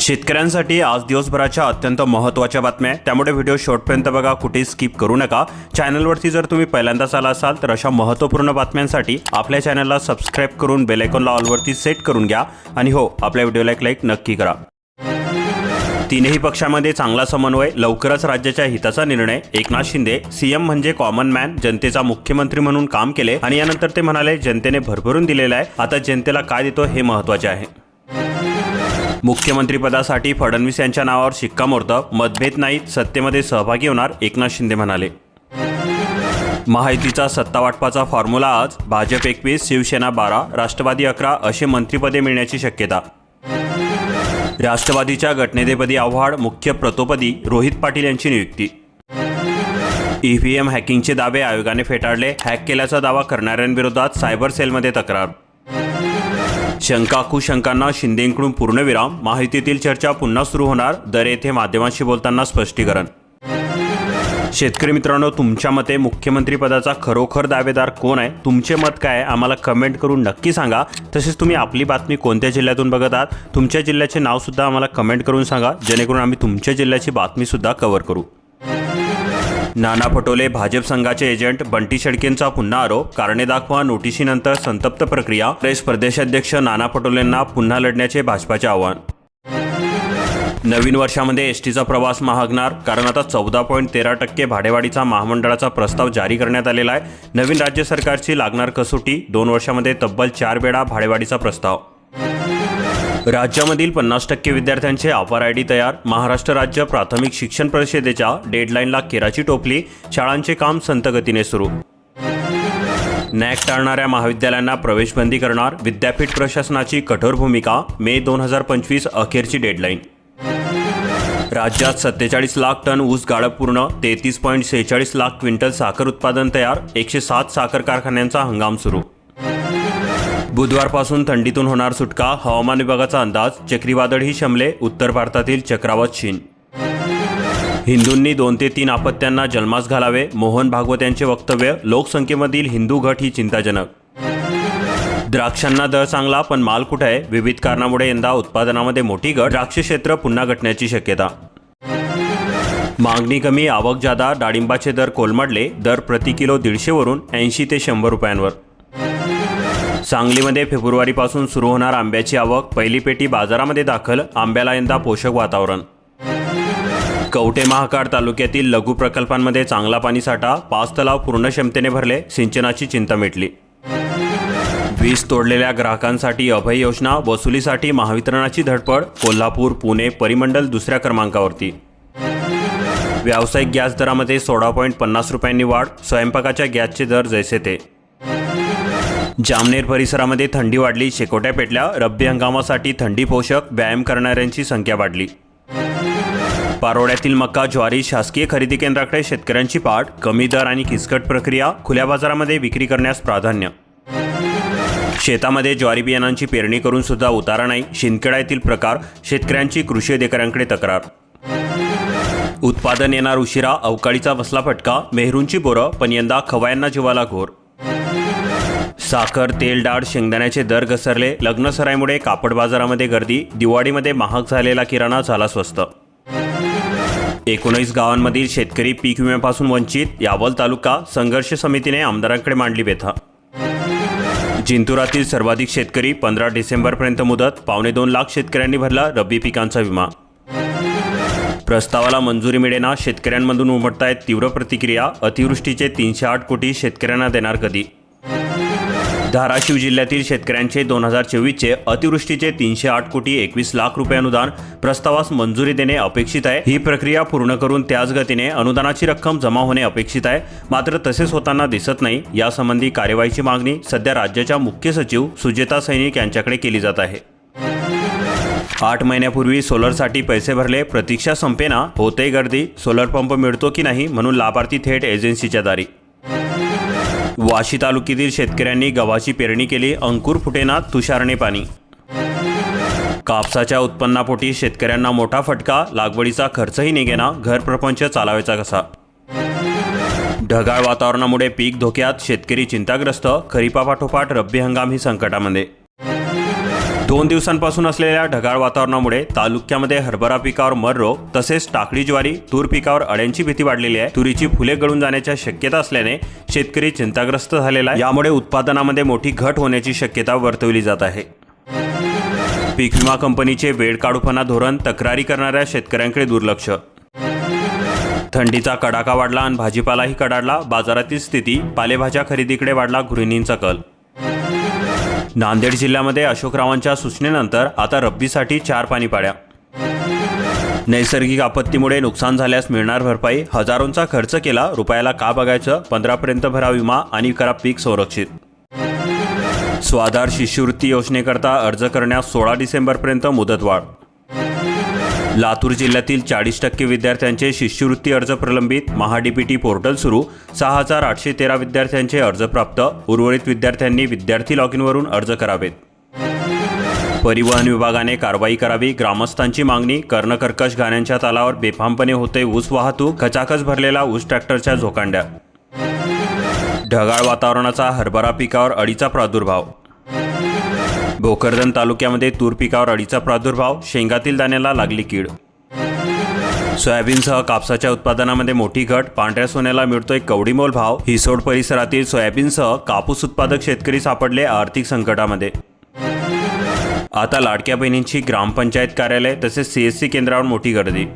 शेतकऱ्यांसाठी आज दिवसभराच्या अत्यंत महत्त्वाच्या बातम्या आहे त्यामुळे व्हिडिओ शेवटपर्यंत बघा कुठेही स्किप करू नका. चॅनलवरती जर तुम्ही पहिल्यांदाच आला असाल तर अशा महत्त्वपूर्ण बातम्यांसाठी आपल्या चॅनलला सबस्क्राईब करून बेलायकॉनला ऑलवरती सेट करून घ्या. आणि हो आपल्या व्हिडिओला एक लाईक नक्की करा. तीनही पक्षामध्ये चांगला समन्वय लवकरच राज्याच्या हिताचा निर्णय. एकनाथ शिंदे सीएम म्हणजे कॉमन मॅन जनतेचा मुख्यमंत्री म्हणून काम केले. आणि यानंतर ते म्हणाले जनतेने भरभरून दिलेलं आहे. आता जनतेला काय देतो हे महत्त्वाचे आहे. मुख्यमंत्रीपदासाठी फडणवीस यांच्या नावावर शिक्कामोर्तब मतभेद नाहीत सत्तेमध्ये सहभागी होणार एकनाथ शिंदे म्हणाले. महायुतीचा सत्ता वाटपाचा फॉर्म्युला आज भाजप एकवीस शिवसेना बारा राष्ट्रवादी अकरा असे मंत्रिपदे मिळण्याची शक्यता. राष्ट्रवादीच्या गटनेतेपदी आव्हाड मुख्य प्रतोपदी रोहित पाटील यांची नियुक्ती. ईव्हीएम हॅकिंगचे दावे आयोगाने फेटाळले हॅक केल्याचा दावा करणाऱ्यांविरोधात सायबर सेलमध्ये तक्रार. शंका कुशंकांना शिंदेकडून पूर्णविराम. माहितीतील चर्चा पुन्हा सुरू होणार. दर येथे माध्यमांशी बोलताना स्पष्टीकरण. शेतकरी मित्रांनो तुमच्या मते मुख्यमंत्री पदाचा खरोखर दावेदार कोण आहे? तुमचे मत काय आहे? आम्हाला कमेंट करून नक्की सांगा. तसेच तुम्ही आपली बातमी कोणत्या जिल्ह्यातून बघत आहात तुमच्या जिल्ह्याचे नावसुद्धा आम्हाला कमेंट करून सांगा. जेणेकरून आम्ही तुमच्या जिल्ह्याची बातमीसुद्धा कव्हर करू. नाना पटोले भाजप संघाचे एजंट बंटी शेडकेंचा पुन्हा आरोप कारणे दाखवा नोटिशीनंतर संतप्त प्रक्रिया. प्रेस प्रदेशाध्यक्ष नाना पटोलेंना पुन्हा लढण्याचे भाजपाचे आव्हान. नवीन वर्षामध्ये एस टीचा प्रवास महागणार कारण आता चौदा पॉईंट तेरा टक्के भाडेवाढीचा महामंडळाचा प्रस्ताव जारी करण्यात आलेला आहे. नवीन राज्य सरकारची लागणार कसोटी दोन वर्षामध्ये तब्बल चार वेळा भाडेवाढीचा प्रस्ताव. राज्यामधील पन्नास टक्के विद्यार्थ्यांचे अपार आय डी तयार. महाराष्ट्र राज्य प्राथमिक शिक्षण परिषदेच्या डेडलाईनला केराची टोपली शाळांचे काम संतगतीने सुरू. नॅक टाळणाऱ्या महाविद्यालयांना प्रवेशबंदी करणार विद्यापीठ प्रशासनाची कठोर भूमिका मे दोन हजार पंचवीस अखेरची डेडलाईन. राज्यात सत्तेचाळीस लाख टन ऊस गाळप पूर्ण तेहतीस पॉईंट सेहेचाळीस लाख क्विंटल साखर उत्पादन तयार एकशे सात साखर कारखान्यांचा हंगाम सुरू. बुधवारपासून थंडीतून होणार सुटका हवामान विभागाचा अंदाज चक्रीवादळही शमले उत्तर भारतातील चक्रावत चीन हिंदूंनी दोन ते तीन आपत्त्यांना जन्मास घालावे मोहन भागवत यांचे वक्तव्य लोकसंख्येमधील हिंदू घट ही चिंताजनक. द्राक्षांना दर चांगला पण माल कुठे आहे? विविध कारणामुळे यंदा उत्पादनामध्ये मोठी घट द्राक्ष क्षेत्र पुन्हा घटण्याची शक्यता. मागणी कमी आवक जादा डाळिंबाचे दर कोलमडले दर प्रति किलो दीडशेवरून ऐंशी ते शंभर रुपयांवर. सांगलीमध्ये फेब्रुवारीपासून सुरू होणार आंब्याची आवक. पहिली पेटी बाजारामध्ये दाखल. आंब्याला यंदा पोषक वातावरण. कवटे महाकाळ तालुक्यातील लघु प्रकल्पांमध्ये चांगला पाणीसाठा पाच तलाव पूर्ण क्षमतेने भरले सिंचनाची चिंता मिटली. वीज तोडलेल्या ग्राहकांसाठी अभय योजना वसुलीसाठी महावितरणाची धडपड कोल्हापूर पुणे परिमंडल दुसऱ्या क्रमांकावरती. व्यावसायिक गॅस दरामध्ये सोळा पॉईंट पन्नास रुपयांनी वाढ स्वयंपाकाच्या गॅसचे दर जैसे ते जामनेर परिसरामध्ये थंडी वाढली. शेकोट्या पेटल्या. रब्बी हंगामासाठी थंडी पोषक व्यायाम करणाऱ्यांची संख्या वाढली. पारोड्यातील मक्का ज्वारी शासकीय खरेदी केंद्राकडे शेतकऱ्यांची पाठ. कमी दर आणि किचकट प्रक्रिया. खुल्या बाजारामध्ये विक्री करण्यास प्राधान्य. शेतामध्ये ज्वारी बियाणांची पेरणी करून सुद्धा उतारा नाही. शिंदखेडा येथील प्रकार. शेतकऱ्यांची कृषी अधिकाऱ्यांकडे तक्रार. उत्पादन येणार उशिरा. अवकाळीचा बसला फटका. मेहरूंची बोरं. पण यंदा खवायांना जीवाला घोर. साखर तेल डाळ शेंगदाण्याचे दर घसरले. लग्न सराईमुळे कापड बाजारामध्ये गर्दी दिवाळीमध्ये महाग झालेला किराणा झाला स्वस्त. एकोणीस गावांमधील शेतकरी पीक विम्यापासून वंचित. यावल तालुका संघर्ष समितीने आमदारांकडे मांडली व्यथा जिंतुरातील सर्वाधिक शेतकरी पंधरा डिसेंबरपर्यंत मुदत पावणे दोन लाख शेतकऱ्यांनी भरला रब्बी पिकांचा विमा. प्रस्तावाला मंजुरी मिळेना शेतकऱ्यांमधून उमटतायत तीव्र प्रतिक्रिया अतिवृष्टीचे तीनशे आठ कोटी शेतकऱ्यांना देणार कधी धाराशिव जिल्ह्यातील शेतकऱ्यांचे दोन हजार चोवीसचे अतिवृष्टीचे तीनशे आठ कोटी एकवीस लाख रुपये अनुदान प्रस्तावास मंजुरी देणे अपेक्षित आहे. ही प्रक्रिया पूर्ण करून त्याच गतीने अनुदानाची रक्कम जमा होणे अपेक्षित आहे. मात्र तसेच होताना दिसत नाही. यासंबंधी कार्यवाहीची मागणी सध्या राज्याच्या मुख्य सचिव सुजेता सैनिक यांच्याकडे केली जात आहे. आठ महिन्यापूर्वी सोलरसाठी पैसे भरले. प्रतीक्षा संपेना होते गर्दी सोलर पंप मिळतो की नाही म्हणून लाभार्थी थेट एजन्सीच्या दारी. वाशी तालुक्यातील शेतकऱ्यांनी गव्हाची पेरणी केली अंकुर फुटेना तुषारणे पाणी. कापसाच्या उत्पन्नापोटी शेतकऱ्यांना मोठा फटका लागवडीचा खर्चही निघेना घरप्रपंच चालावायचा कसा? ढगाळ वातावरणामुळे पीक धोक्यात शेतकरी चिंताग्रस्त खरीपापाठोपाठ रब्बी हंगाम ही संकटामध्ये. दोन दिवसांपासून असलेल्या ढगाळ वातावरणामुळे तालुक्यामध्ये हरभरा पिकावर मर रोग तसेच टाकडी ज्वारी तूर पिकावर अळ्यांची भीती वाढलेली आहे. तुरीची फुले गळून जाण्याच्या शक्यता असल्याने शेतकरी चिंताग्रस्त झालेला आहे. यामुळे उत्पादनामध्ये मोठी घट होण्याची शक्यता वर्तवली जात आहे. पीक विमा कंपनीचे वेळ काढूपणा धोरण तक्रारी करणाऱ्या शेतकऱ्यांकडे दुर्लक्ष. थंडीचा कडाका वाढला आणि भाजीपालाही कडाडला. बाजारातील स्थिती पालेभाज्या खरेदीकडे वाढला गृहिणींचा कल नांदेड जिल्ह्यामध्ये अशोकरावांच्या सूचनेनंतर आता रब्बीसाठी चार पाणी पाड्या नैसर्गिक आपत्तीमुळे नुकसान झाल्यास मिळणार भरपाई हजारोंचा खर्च केला रुपयाला का बघायचं? पंधरापर्यंत भरा विमा आणि करा पीक संरक्षित. स्वाधार शिष्यवृत्ती योजनेकरता अर्ज करण्यास सोळा डिसेंबरपर्यंत मुदतवाढ. लातूर जिल्ह्यातील चाळीस टक्के विद्यार्थ्यांचे शिष्यवृत्ती अर्ज प्रलंबित महाडीपीटी पोर्टल सुरू सहा हजार आठशे तेरा विद्यार्थ्यांचे अर्ज प्राप्त उर्वरित विद्यार्थ्यांनी विद्यार्थी लॉग इनवरून अर्ज करावेत. परिवहन विभागाने कारवाई करावी ग्रामस्थांची मागणी कर्णकर्कश गाण्यांच्या तालावर बेफामपणे होते ऊस वाहतूक खचाखच भरलेला ऊस ट्रॅक्टरच्या झोकांड्या. ढगाळ वातावरणाचा हरभरा पिकावर अळीचा प्रादुर्भाव भोकरदन तालुक्यामध्ये तूर पिकावर अळीचा प्रादुर्भाव शेंगातील दाण्याला लागली कीड. सोयाबीनसह कापसाच्या उत्पादनामध्ये मोठी घट पांढऱ्या सोन्याला मिळतोय कवडीमोल भाव. हिसोड परिसरातील सोयाबीनसह कापूस उत्पादक शेतकरी सापडले आर्थिक संकटामध्ये. आता लाडक्या बहिणींची ग्रामपंचायत कार्यालय तसेच सीएससी केंद्रावर मोठी गर्दी.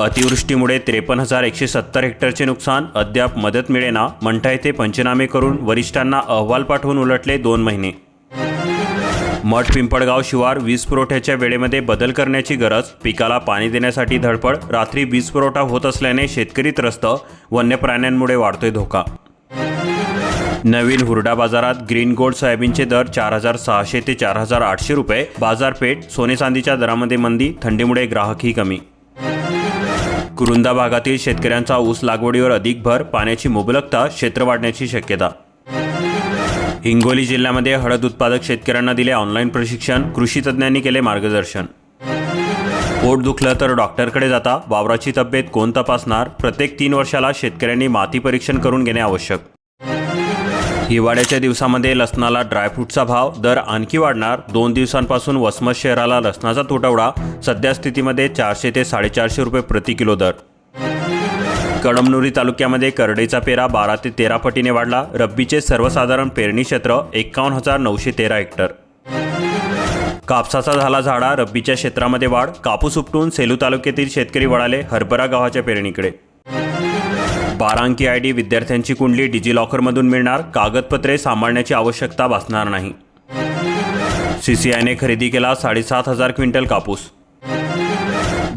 अतिवृष्टीमुळे त्रेपन्न हजार एकशे सत्तर हेक्टरचे नुकसान अद्याप मदत मिळेना मंठा येथे पंचनामे करून वरिष्ठांना अहवाल पाठवून उलटले दोन महिने. मठ पिंपळगाव शिवार वीज पुरवठ्याच्या वेळेमध्ये बदल करण्याची गरज पिकाला पाणी देण्यासाठी धडपड रात्री वीज पुरवठा होत असल्याने शेतकरी त्रस्त वन्य प्राण्यांमुळे वाढतोय धोका. नवीन हुरडा बाजारात ग्रीन गोल्ड सोयाबीनचे दर चार हजार सहाशे ते चार हजार आठशे रुपये बाजारपेठ सोने चांदीच्या दरामध्ये मंदी थंडीमुळे ग्राहकही कमी. कुरुंदा भागातील शेतकऱ्यांचा ऊस लागवडीवर अधिक भर पाण्याची मुबलकता क्षेत्र वाढण्याची शक्यता. हिंगोली जिल्ह्यामध्ये हळद उत्पादक शेतकऱ्यांना दिले ऑनलाईन प्रशिक्षण कृषी तज्ज्ञांनी केले मार्गदर्शन. पोट दुखलं तर डॉक्टरकडे जाता वावराची तब्येत कोण तपासणार? प्रत्येक तीन वर्षाला शेतकऱ्यांनी माती परीक्षण करून घेणे आवश्यक. हिवाळ्याच्या दिवसामध्ये लसणाला ड्रायफ्रूटचा भाव दर आणखी वाढणार. दोन दिवसांपासून वसमत शहराला लसणाचा तुटवडा सध्या स्थितीमध्ये चारशे ते साडेचारशे रुपये प्रति किलो दर. कळमनुरी तालुक्यामध्ये करडईचा पेरा बारा ते तेरा पटीने वाढला. रब्बीचे सर्वसाधारण पेरणी क्षेत्र एकावन्न हजार नऊशे तेरा हेक्टर. कापसाचा झाला झाडा रब्बीच्या क्षेत्रामध्ये वाढ. कापूस उपटून सेलू तालुक्यातील शेतकरी वळाले हरभरा गव्हाच्या पेरणीकडे. बारा अंकी आय डी विद्यार्थ्यांची कुंडली डिजिलॉकरमधून मिळणार. कागदपत्रे सांभाळण्याची आवश्यकता भासणार नाही. सीसीआयने खरेदी केला साडेसात हजार क्विंटल कापूस.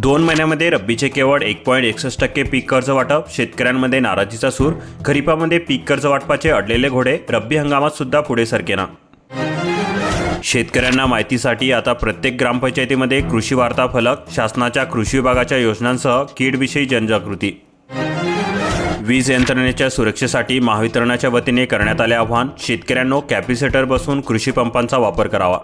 दोन महिन्यामध्ये रब्बीचे केवळ एक पॉईंट एकसष्ट टक्के पीक कर्ज वाटप शेतकऱ्यांमध्ये नाराजीचा सूर खरीपामध्ये पीक कर्ज वाटपाचे अडलेले घोडे रब्बी हंगामात सुद्धा पुढे सरकेना. शेतकऱ्यांना माहितीसाठी आता प्रत्येक ग्रामपंचायतीमध्ये कृषी वार्ता फलक शासनाच्या कृषी विभागाच्या योजनांसह कीडविषयी जनजागृती. वीज यंत्रणेच्या सुरक्षेसाठी महावितरणाच्या वतीने करण्यात आले आव्हान शेतकऱ्यांनो कॅपिसेटर बसून कृषी पंपांचा वापर करावा.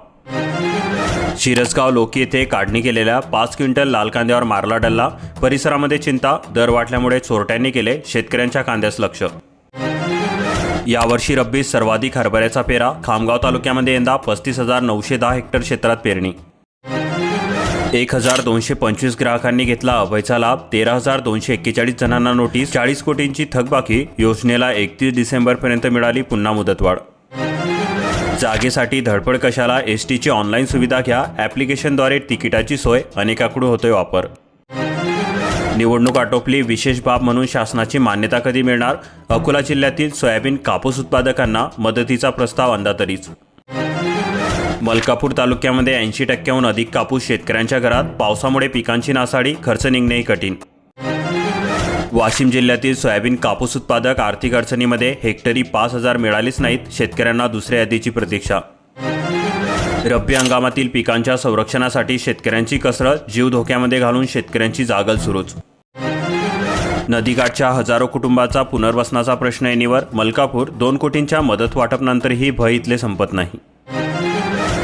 शिरसगाव लोकी येथे काढणी केलेल्या पाच क्विंटल लाल कांद्यावर मारला डल्ला. परिसरामध्ये चिंता दर वाढल्यामुळे चोरट्यांनी केले शेतकऱ्यांच्या कांद्यास लक्ष. यावर्षी रब्बी सर्वाधिक हरभऱ्याचा पेरा. खामगाव तालुक्यामध्ये यंदा पस्तीस हजार नऊशे दहा हेक्टर क्षेत्रात पेरणी. एक हजार दोनशे पंचवीस ग्राहकांनी घेतला अभयचा लाभ. तेरा हजार दोनशे एक्केचाळीस जणांना नोटीस. चाळीस कोटींची थकबाकी. योजनेला एकतीस डिसेंबरपर्यंत मिळाली पुन्हा मुदतवाढ. जागेसाठी धडपड कशाला? एस टीची ऑनलाईन सुविधा घ्या. ॲप्लिकेशनद्वारे तिकिटाची सोय अनेकाकडून होतोय वापर. निवडणूक आटोपली विशेष बाब म्हणून शासनाची मान्यता कधी मिळणार? अकोला जिल्ह्यातील सोयाबीन कापूस उत्पादकांना मदतीचा प्रस्ताव अंदातरीच मलकापूर तालुक्यामध्ये ऐंशी टक्क्याहून अधिक कापूस शेतकऱ्यांच्या घरात पावसामुळे पिकांची नासाडी खर्च निघणेही कठीण. वाशिम जिल्ह्यातील सोयाबीन कापूस उत्पादक आर्थिक अडचणीमध्ये हेक्टरी पाच हजार मिळालेच नाहीत शेतकऱ्यांना दुसऱ्या यादीची प्रतीक्षा. रब्बी हंगामातील पिकांच्या संरक्षणासाठी शेतकऱ्यांची कसरत जीव धोक्यामध्ये घालून शेतकऱ्यांची जागल सुरूच. नदीकाठच्या हजारो कुटुंबाचा पुनर्वसनाचा प्रश्न येणीवर मलकापूर दोन कोटींच्या मदत वाटपनंतरही भय इथले संपत नाही.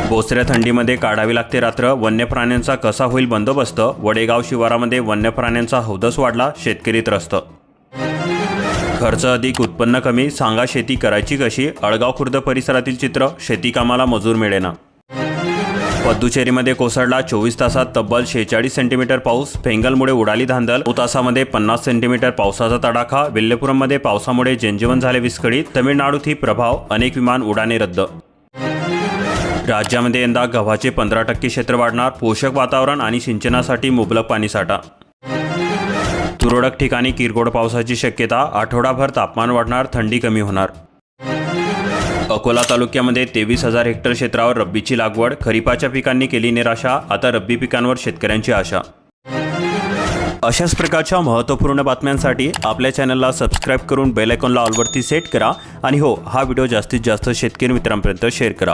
बोसऱ्या थंडीमध्ये काढावी लागते रात्र. वन्य प्राण्यांचा कसा होईल बंदोबस्त? वडेगाव शिवारामध्ये वन्य प्राण्यांचा हौदस वाढला शेतकरी त्रस्त. खर्च अधिक उत्पन्न कमी सांगा शेती करायची कशी? अळगाव खुर्द परिसरातील चित्र शेतीकामाला मजूर मिळेना. पद्दुचेरीमध्ये कोसळला चोवीस तासात तब्बल शेहेचाळीस सेंटीमीटर पाऊस. फेंगलमुळे उडाली धांदल. उतासामध्ये पन्नास सेंटीमीटर पावसाचा तडाखा. विल्लेपुरममध्ये पावसामुळे जनजीवन झाले विस्कळीत. तमिळनाडूतही प्रभाव. अनेक विमान उडाणे रद्द. राज्यामध्ये यंदा गव्हाचे पंधरा टक्के क्षेत्र वाढणार पोषक वातावरण आणि सिंचनासाठी मुबलक पाणीसाठा तुरळक ठिकाणी किरकोळ पावसाची शक्यता आठवडाभर तापमान वाढणार थंडी कमी होणार. अकोला तालुक्यामध्ये तेवीस हजार हेक्टर क्षेत्रावर रब्बीची लागवड खरीपाच्या पिकांनी केली निराशा आता रब्बी पिकांवर शेतकऱ्यांची आशा. अशाच प्रकारच्या महत्त्वपूर्ण बातम्यांसाठी आपल्या चॅनलला सबस्क्राईब करून बेल आयकॉनला ऑलवरती सेट करा आणि हो हा व्हिडिओ जास्तीत जास्त शेतकरी मित्रांपर्यंत शेअर करा.